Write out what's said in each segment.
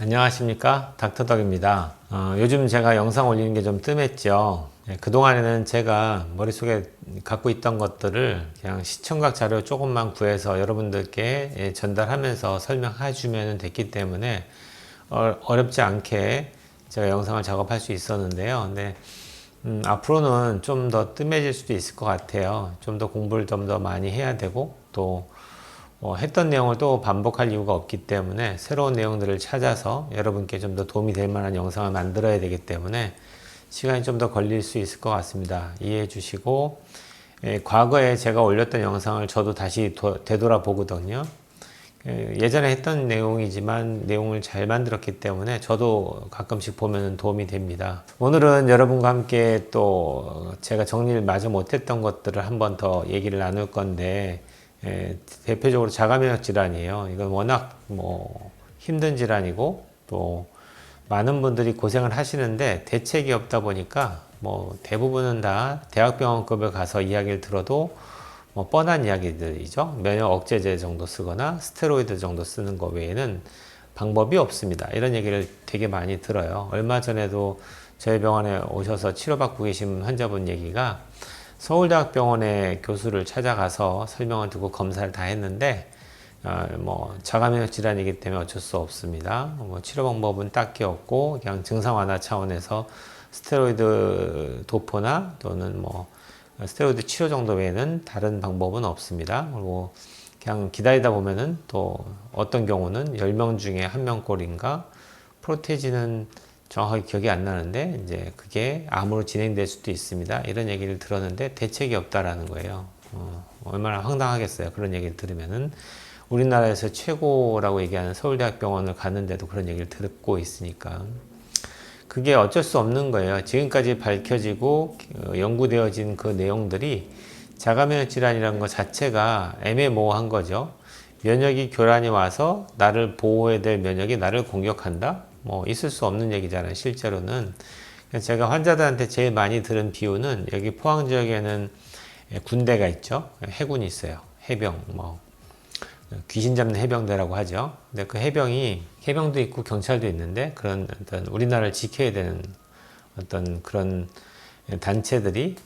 안녕하십니까? 닥터덕입니다. 어, 요즘 제가 영상 올리는 게 좀 뜸했죠. 예, 그동안에는 제가 머릿속에 갖고 있던 것들을 그냥 시청각 자료 조금만 구해서 여러분들께 예, 전달하면서 설명해 주면 됐기 때문에 어, 어렵지 않게 제가 영상을 작업할 수 있었는데요. 근데 음, 앞으로는 좀 더 뜸해질 수도 있을 것 같아요. 좀 더 공부를 좀 더 많이 해야 되고 또 어, 했던 내용을 또 반복할 이유가 없기 때문에 새로운 내용들을 찾아서 여러분께 좀 더 도움이 될 만한 영상을 만들어야 되기 때문에 시간이 좀 더 걸릴 수 있을 것 같습니다. 이해해 주시고 예, 과거에 제가 올렸던 영상을 저도 다시 도, 되돌아보거든요. 예, 예전에 했던 내용이지만 내용을 잘 만들었기 때문에 저도 가끔씩 보면 도움이 됩니다. 오늘은 여러분과 함께 또 제가 정리를 마저 못했던 것들을 한번 더 얘기를 나눌 건데 예, 대표적으로 자가면역 질환이에요. 이건 워낙 뭐 힘든 질환이고 또 많은 분들이 고생을 하시는데 대책이 없다 보니까 뭐 대부분은 다 대학병원급에 가서 이야기를 들어도 뭐 뻔한 이야기들이죠. 면역 억제제 정도 쓰거나 스테로이드 정도 쓰는 거 외에는 방법이 없습니다. 이런 얘기를 되게 많이 들어요. 얼마 전에도 저희 병원에 오셔서 치료받고 계신 환자분 얘기가 서울대학병원의 교수를 찾아가서 설명을 듣고 검사를 다 했는데 어, 뭐 자가면역 질환이기 때문에 어쩔 수 없습니다. 뭐 치료 방법은 딱히 없고 그냥 증상 완화 차원에서 스테로이드 도포나 또는 뭐 스테로이드 치료 정도 외에는 다른 방법은 없습니다. 그리고 그냥 기다리다 보면은 또 어떤 경우는 10명 중에 한 명꼴인가 프로테지는 정확하게 기억이 안 나는데 이제 그게 암으로 진행될 수도 있습니다. 이런 얘기를 들었는데 대책이 없다라는 거예요. 어, 얼마나 황당하겠어요. 그런 얘기를 들으면은 우리나라에서 최고라고 얘기하는 서울대학병원을 갔는데도 그런 얘기를 듣고 있으니까 그게 어쩔 수 없는 거예요. 지금까지 밝혀지고 어, 연구되어진 그 내용들이 자가면역 질환이라는 것 자체가 애매모호한 거죠. 면역이 교란이 와서 나를 보호해야 될 면역이 나를 공격한다? 뭐 있을 수 없는 얘기잖아요. 실제로는 제가 환자들한테 제일 많이 들은 비유는 여기 포항 지역에는 군대가 있죠. 해군이 있어요. 해병 뭐 귀신 잡는 해병대라고 하죠. 근데 그 해병이 해병도 있고 경찰도 있는데 그런 어떤 우리나라를 지켜야 되는 어떤 그런 단체들이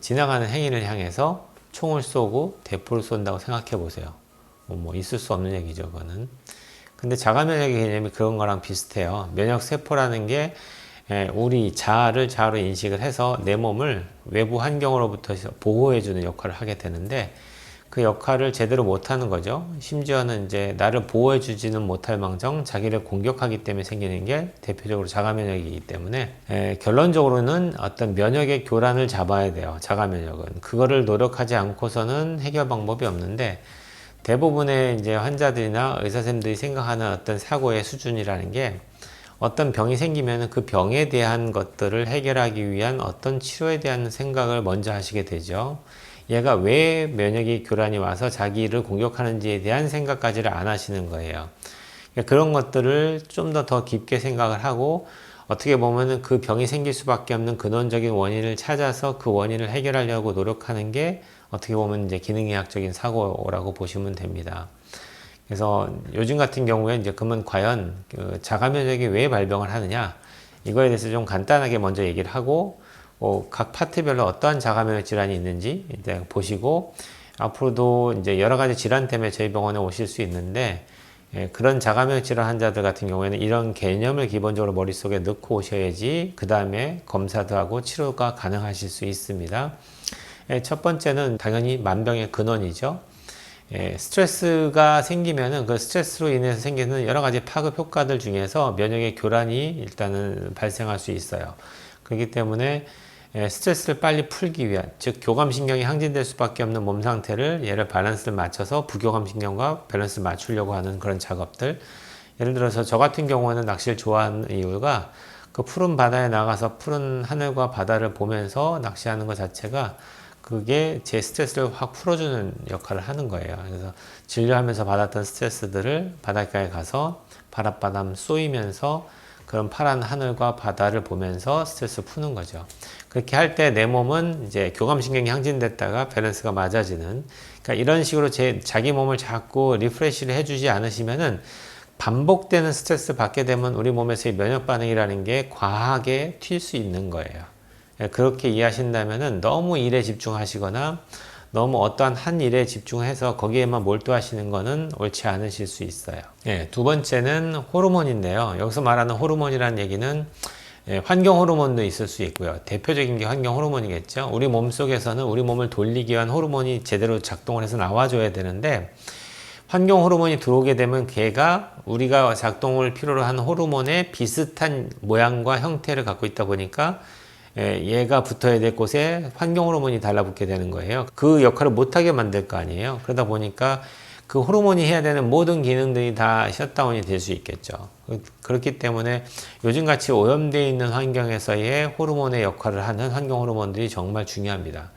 지나가는 행인을 향해서 총을 쏘고 대포를 쏜다고 생각해 보세요. 뭐 있을 수 없는 얘기죠, 그거는. 근데 자가 면역의 개념이 그런 거랑 비슷해요. 면역 세포라는 게 우리 자아를 자아로 인식을 해서 내 몸을 외부 환경으로부터 보호해주는 역할을 하게 되는데 그 역할을 제대로 못하는 거죠. 심지어는 이제 나를 보호해주지는 못할 망정 자기를 공격하기 때문에 생기는 게 대표적으로 자가 면역이기 때문에 에, 결론적으로는 어떤 면역의 교란을 잡아야 돼요. 자가 면역은 그거를 노력하지 않고서는 해결 방법이 없는데 대부분의 이제 환자들이나 의사쌤들이 생각하는 어떤 사고의 수준이라는 게 어떤 병이 생기면 그 병에 대한 것들을 해결하기 위한 어떤 치료에 대한 생각을 먼저 하시게 되죠. 얘가 왜 면역이 교란이 와서 자기를 공격하는지에 대한 생각까지를 안 하시는 거예요. 그러니까 그런 것들을 좀더더 깊게 생각을 하고 어떻게 보면은 그 병이 생길 수밖에 없는 근원적인 원인을 찾아서 그 원인을 해결하려고 노력하는 게 어떻게 보면 이제 기능의학적인 사고라고 보시면 됩니다. 그래서 요즘 같은 경우에 이제 그러면 과연 그 자가 면역이 왜 발병을 하느냐 이거에 대해서 좀 간단하게 먼저 얘기를 하고 어, 각 파트별로 어떠한 자가 면역 질환이 있는지 이제 보시고 앞으로도 이제 여러 가지 질환 때문에 저희 병원에 오실 수 있는데 예, 그런 자가면역 질환 환자들 같은 경우에는 이런 개념을 기본적으로 머릿속에 넣고 오셔야지 그 다음에 검사도 하고 치료가 가능하실 수 있습니다. 예, 첫 번째는 당연히 만병의 근원이죠. 예, 스트레스가 생기면은 그 스트레스로 인해서 생기는 여러 가지 파급 효과들 중에서 면역의 교란이 일단은 발생할 수 있어요. 그렇기 때문에 예, 스트레스를 빨리 풀기 위한 즉 교감신경이 항진될 수밖에 없는 몸 상태를 얘를 밸런스를 맞춰서 부교감신경과 밸런스를 맞추려고 하는 그런 작업들 예를 들어서 저 같은 경우는 낚시를 좋아하는 이유가 그 푸른 바다에 나가서 푸른 하늘과 바다를 보면서 낚시하는 것 자체가 그게 제 스트레스를 확 풀어주는 역할을 하는 거예요. 그래서 진료하면서 받았던 스트레스들을 바닷가에 가서 바닷바람 쏘이면서 그런 파란 하늘과 바다를 보면서 스트레스 푸는 거죠. 그렇게 할 때 내 몸은 이제 교감신경이 항진됐다가 밸런스가 맞아지는 그러니까 이런 식으로 제 자기 몸을 자꾸 리프레시를 해주지 않으시면은 반복되는 스트레스 받게 되면 우리 몸에서의 면역 반응이라는 게 과하게 튈 수 있는 거예요. 예, 그렇게 이해하신다면은 너무 일에 집중하시거나 너무 어떠한 한 일에 집중해서 거기에만 몰두하시는 거는 옳지 않으실 수 있어요. 예, 두 번째는 호르몬인데요. 여기서 말하는 호르몬이라는 얘기는 예, 환경 호르몬도 있을 수 있고요. 대표적인 게 환경 호르몬이겠죠. 우리 몸 속에서는 우리 몸을 돌리기 위한 호르몬이 제대로 작동을 해서 나와줘야 되는데 환경 호르몬이 들어오게 되면 걔가 우리가 작동을 필요로 하는 호르몬의 비슷한 모양과 형태를 갖고 있다 보니까 예, 얘가 붙어야 될 곳에 환경 호르몬이 달라붙게 되는 거예요. 그 역할을 못하게 만들 거 아니에요. 그러다 보니까 그 호르몬이 해야 되는 모든 기능들이 다 셧다운이 될 수 있겠죠. 그- 그렇기 때문에 요즘같이 오염되어 있는 환경에서의 호르몬의 역할을 하는 환경 호르몬들이 정말 중요합니다.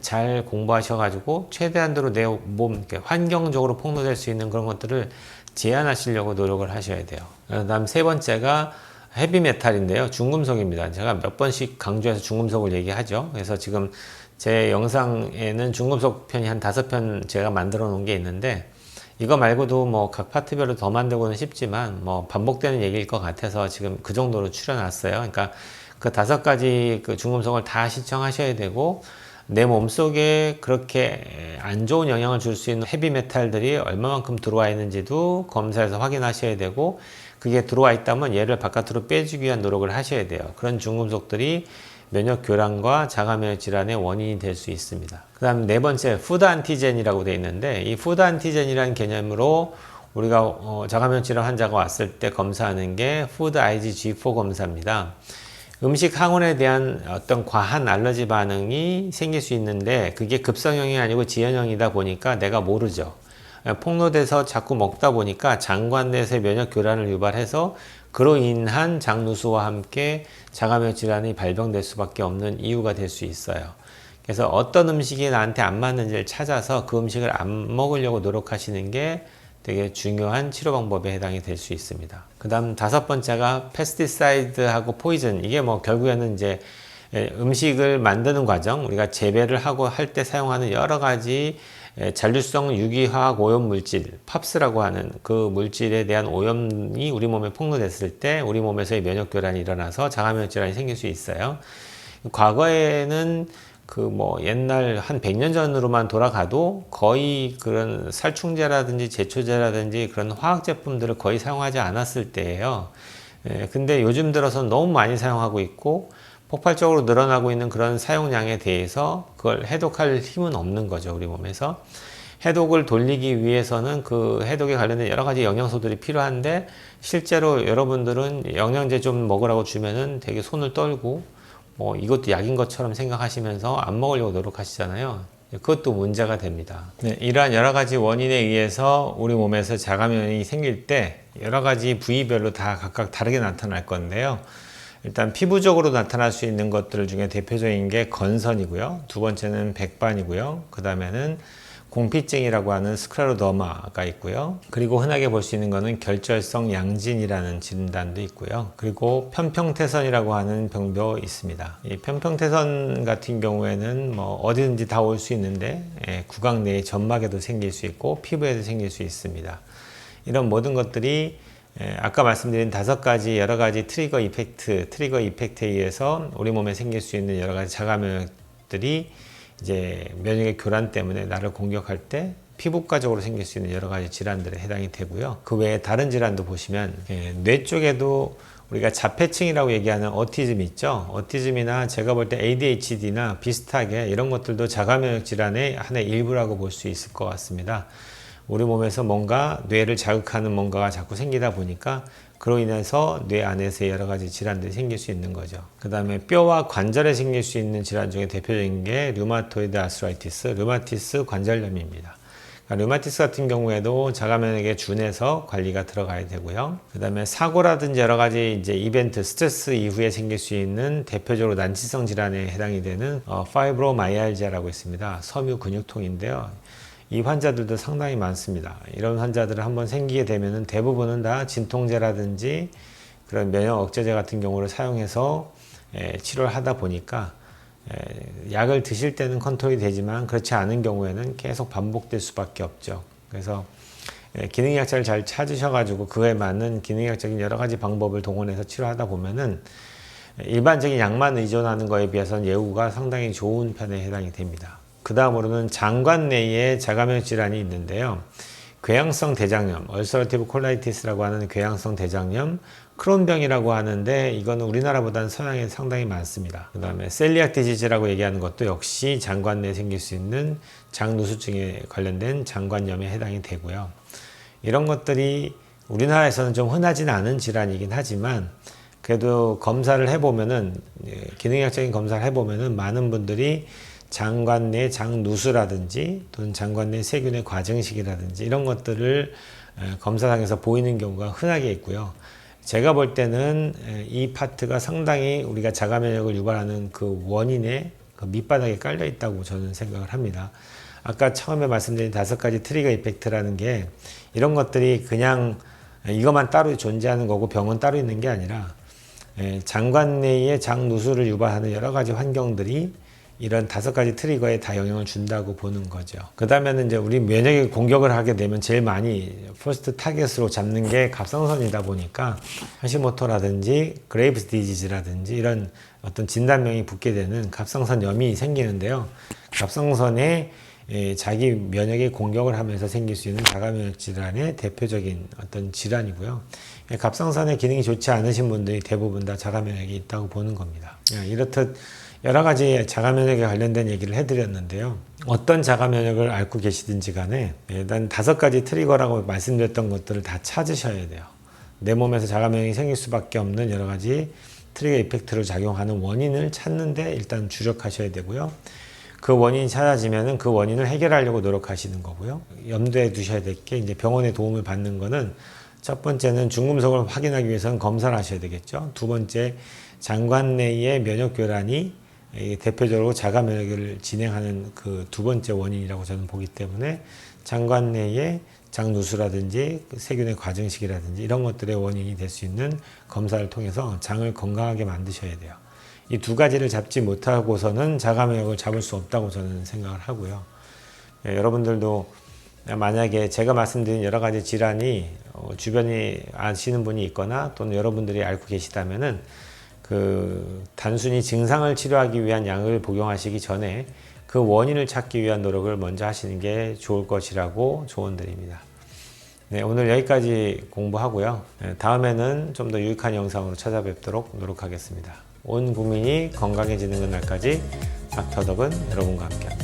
잘 공부하셔가지고 최대한도로 내 몸 환경적으로 폭로될 수 있는 그런 것들을 제한하시려고 노력을 하셔야 돼요. 그다음 세 번째가 헤비메탈인데요. 중금속입니다. 제가 몇 번씩 강조해서 중금속을 얘기하죠. 그래서 지금 제 영상에는 중금속 편이 한 다섯 편 제가 만들어 놓은 게 있는데 이거 말고도 뭐 각 파트별로 더 만들고는 싶지만 뭐 반복되는 얘기일 것 같아서 지금 그 정도로 추려놨어요. 그러니까 그 다섯 가지 그 중금속을 다 시청하셔야 되고 내 몸속에 그렇게 안 좋은 영향을 줄 수 있는 헤비메탈들이 얼마만큼 들어와 있는지도 검사해서 확인하셔야 되고 그게 들어와 있다면 얘를 바깥으로 빼주기 위한 노력을 하셔야 돼요. 그런 중금속들이 면역 교란과 자가면역 질환의 원인이 될 수 있습니다. 그 다음 네 번째 푸드 안티젠이라고 되어 있는데 이 푸드 안티젠이라는 개념으로 우리가 어, 자가면역 질환 환자가 왔을 때 검사하는 게 푸드 IgG4 검사입니다. 음식 항원에 대한 어떤 과한 알러지 반응이 생길 수 있는데 그게 급성형이 아니고 지연형이다 보니까 내가 모르죠. 폭로돼서 자꾸 먹다 보니까 장관 내에서의 면역 교란을 유발해서 그로 인한 장누수와 함께 자가면역 질환이 발병될 수밖에 없는 이유가 될 수 있어요. 그래서 어떤 음식이 나한테 안 맞는지를 찾아서 그 음식을 안 먹으려고 노력하시는 게 되게 중요한 치료 방법에 해당이 될 수 있습니다. 그 다음 다섯 번째가 페스티사이드하고 포이즌. 이게 뭐 결국에는 이제 예, 음식을 만드는 과정, 우리가 재배를 하고 할 때 사용하는 여러 가지 예, 잔류성 유기화학 오염 물질, 팝스라고 하는 그 물질에 대한 오염이 우리 몸에 폭로됐을 때 우리 몸에서의 면역 교란이 일어나서 자가면역 질환이 생길 수 있어요. 과거에는 그 뭐 옛날 한 100년 전으로만 돌아가도 거의 그런 살충제라든지 제초제라든지 그런 화학 제품들을 거의 사용하지 않았을 때예요. 예, 근데 요즘 들어서 너무 많이 사용하고 있고 폭발적으로 늘어나고 있는 그런 사용량에 대해서 그걸 해독할 힘은 없는 거죠, 우리 몸에서. 해독을 돌리기 위해서는 그 해독에 관련된 여러 가지 영양소들이 필요한데 실제로 여러분들은 영양제 좀 먹으라고 주면은 되게 손을 떨고 뭐 이것도 약인 것처럼 생각하시면서 안 먹으려고 노력하시잖아요. 그것도 문제가 됩니다. 네, 이러한 여러 가지 원인에 의해서 우리 몸에서 자가면이 생길 때 여러 가지 부위별로 다 각각 다르게 나타날 건데요. 일단 피부적으로 나타날 수 있는 것들 중에 대표적인 게 건선이고요. 두 번째는 백반이고요. 그 다음에는 공피증이라고 하는 스크라로더마가 있고요. 그리고 흔하게 볼 수 있는 거는 결절성 양진이라는 진단도 있고요. 그리고 편평태선이라고 하는 병도 있습니다. 이 편평태선 같은 경우에는 뭐 어디든지 다 올 수 있는데 예, 구강 내의 점막에도 생길 수 있고 피부에도 생길 수 있습니다. 이런 모든 것들이 예, 아까 말씀드린 다섯 가지 여러 가지 트리거 이펙트, 트리거 이펙트에 의해서 우리 몸에 생길 수 있는 여러 가지 자가 면역들이 이제 면역의 교란 때문에 나를 공격할 때 피부과적으로 생길 수 있는 여러 가지 질환들에 해당이 되고요. 그 외에 다른 질환도 보시면 예, 뇌 쪽에도 우리가 자폐층이라고 얘기하는 어티즘 있죠. 어티즘이나 제가 볼 때 ADHD나 비슷하게 이런 것들도 자가면역 질환의 하나의 일부라고 볼 수 있을 것 같습니다. 우리 몸에서 뭔가 뇌를 자극하는 뭔가가 자꾸 생기다 보니까 그로 인해서 뇌 안에서 여러 가지 질환들이 생길 수 있는 거죠. 그 다음에 뼈와 관절에 생길 수 있는 질환 중에 대표적인 게 류마토이드 아스라이티스, 류마티스 관절염입니다. 그러니까 류마티스 같은 경우에도 자가면역에 준해서 관리가 들어가야 되고요. 그 다음에 사고라든지 여러 가지 이제 이벤트, 스트레스 이후에 생길 수 있는 대표적으로 난치성 질환에 해당이 되는 어, 파이브로마이알지아라고 있습니다. 섬유 근육통인데요. 이 환자들도 상당히 많습니다. 이런 환자들을 한번 생기게 되면은 대부분은 다 진통제라든지 그런 면역 억제제 같은 경우를 사용해서 에, 치료를 하다 보니까 에, 약을 드실 때는 컨트롤이 되지만 그렇지 않은 경우에는 계속 반복될 수밖에 없죠. 그래서 예, 기능의학자를 잘 찾으셔가지고 그에 맞는 기능의학적인 여러 가지 방법을 동원해서 치료하다 보면은 일반적인 약만 의존하는 거에 비해서는 예후가 상당히 좋은 편에 해당이 됩니다. 그 다음으로는 장관 내에 자가면 질환이 있는데요. 궤양성 대장염, 얼서러티브 콜라이티스라고 하는 궤양성 대장염, 크론병이라고 하는데 이거는 우리나라보다는 서양에 상당히 많습니다. 그 다음에 셀리악 디지즈라고 얘기하는 것도 역시 장관 내에 생길 수 있는 장누수증에 관련된 장관염에 해당이 되고요. 이런 것들이 우리나라에서는 좀 흔하진 않은 질환이긴 하지만 그래도 검사를 해보면은 예, 기능학적인 검사를 해보면은 많은 분들이 장관 내 장누수라든지 또는 장관 내 세균의 과증식이라든지 이런 것들을 에, 검사상에서 보이는 경우가 흔하게 있고요. 제가 볼 때는 에, 이 파트가 상당히 우리가 자가 면역을 유발하는 그 원인의 그 밑바닥에 깔려 있다고 저는 생각을 합니다. 아까 처음에 말씀드린 다섯 가지 트리거 이펙트라는 게 이런 것들이 그냥 이것만 따로 존재하는 거고 병은 따로 있는 게 아니라 예, 장관 내의 장누수를 유발하는 여러 가지 환경들이 이런 다섯 가지 트리거에 다 영향을 준다고 보는 거죠. 그 다음에는 이제 우리 면역이 공격을 하게 되면 제일 많이 퍼스트 타겟으로 잡는 게 갑상선이다 보니까 하시모토라든지 그레이브스 디지즈라든지 이런 어떤 진단명이 붙게 되는 갑상선염이 생기는데요. 갑상선에 예, 자기 면역이 공격을 하면서 생길 수 있는 자가면역 질환의 대표적인 어떤 질환이고요. 예, 갑상선의 기능이 좋지 않으신 분들이 대부분 다 자가면역이 있다고 보는 겁니다. 예, 이렇듯 여러 가지 자가 면역에 관련된 얘기를 해드렸는데요. 어떤 자가 면역을 앓고 계시든지 간에 일단 다섯 가지 트리거라고 말씀드렸던 것들을 다 찾으셔야 돼요. 내 몸에서 자가 면역이 생길 수밖에 없는 여러 가지 트리거 이펙트를 작용하는 원인을 찾는데 일단 주력하셔야 되고요. 그 원인이 찾아지면은 그 원인을 해결하려고 노력하시는 거고요. 염두에 두셔야 될 게 이제 병원의 도움을 받는 거는 첫 번째는 중금속을 확인하기 위해서는 검사를 하셔야 되겠죠. 두 번째 장관 내의 면역 교란이 이 대표적으로 자가 면역을 진행하는 그 두 번째 원인이라고 저는 보기 때문에 장관 내의 장누수라든지 그 세균의 과증식이라든지 이런 것들의 원인이 될 수 있는 검사를 통해서 장을 건강하게 만드셔야 돼요. 이 두 가지를 잡지 못하고서는 자가 면역을 잡을 수 없다고 저는 생각을 하고요. 예, 여러분들도 만약에 제가 말씀드린 여러 가지 질환이 어, 주변에 아시는 분이 있거나 또는 여러분들이 앓고 계시다면은 그 단순히 증상을 치료하기 위한 약을 복용하시기 전에 그 원인을 찾기 위한 노력을 먼저 하시는 게 좋을 것이라고 조언드립니다. 네, 오늘 여기까지 공부하고요. 네, 다음에는 좀 더 유익한 영상으로 찾아뵙도록 노력하겠습니다. 온 국민이 건강해지는 그날까지 닥터덕은 여러분과 함께